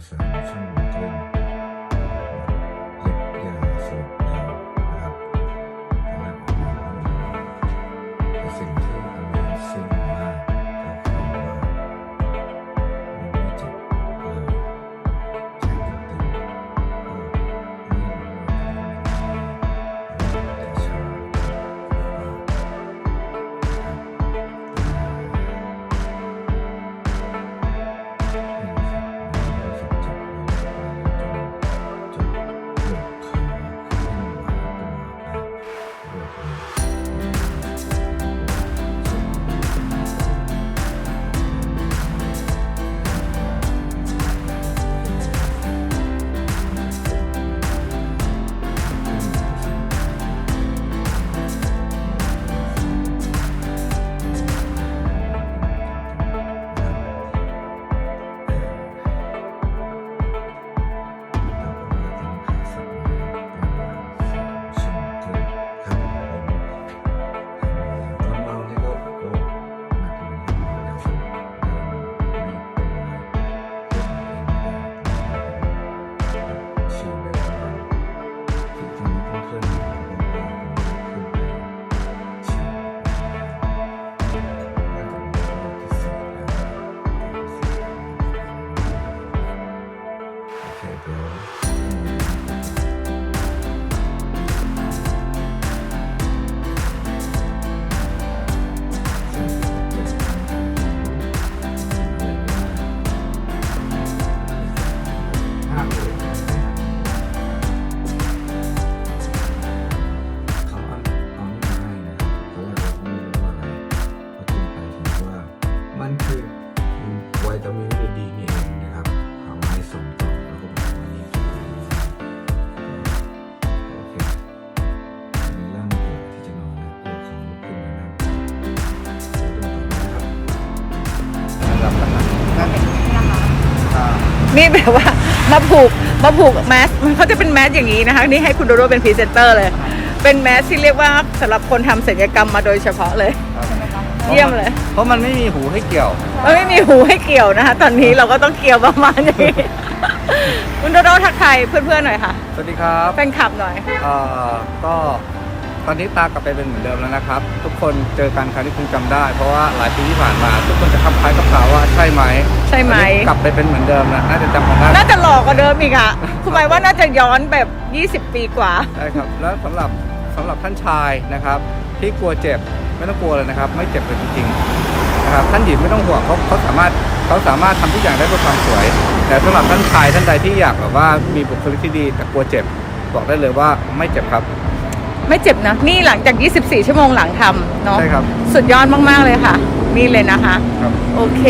神圣的歌 นี่แบบว่ามาผูกมาผูกแมสมันเขาจะเป็นแมสอย่างนี้นะคะ นี่ให้คุณโดโดเป็นพรีเซนเตอร์เลย เป็นแมสที่เรียกว่าสำหรับคนทำศัลยกรรมมาโดยเฉพาะเลย เยี่ยมเลย เพราะมันไม่มีหูให้เกี่ยว มันไม่มีหูให้เกี่ยวนะคะ ตอนนี้เราก็ต้องเกี่ยวประมาณอย่างนี้ คุณโดโดทักทายเพื่อนๆหน่อยค่ะ สวัสดีครับ แฟนคลับหน่อย เอ่อก็ ตอนนี้ตากลับไปเป็นเหมือนเดิมแล้วนะครับ ทุกคนเจอกันครั้งที่คงจำได้ เพราะว่าหลายปีที่ผ่านมา ทุกคนจะคำคล้ายกับข่าวว่าใช่ไหมใช่ไหม ตอนนี้กลับไปเป็นเหมือนเดิมนะน่าจะจำกันได้ น่าจะหลอกกว่าเดิมอีกอะคุณหมายว่าน่าจะย้อนแบบ 20 ปีกว่า ใช่ครับแล้วสำหรับสำหรับท่านชายนะครับ ที่กลัวเจ็บไม่ต้องกลัวเลยนะครับ ไม่เจ็บเลยจริงๆนะครับท่านหญิงไม่ต้องห่วงเขาเขาสามารถเขาสามารถทำทุกอย่างได้เพื่อความสวย แต่สำหรับท่านชายท่านใดที่อยากแบบว่ามีบุคลิกที่ดีแต่กลัวเจ็บบอกได้เลยว่าไม่เจ็บครับ ไม่เจ็บนะ นี่หลังจาก 24 ชั่วโมงหลังทำเนาะใช่ครับ สุดยอดมาก ๆ เลยค่ะ นี่เลยนะคะ ครับ โอเค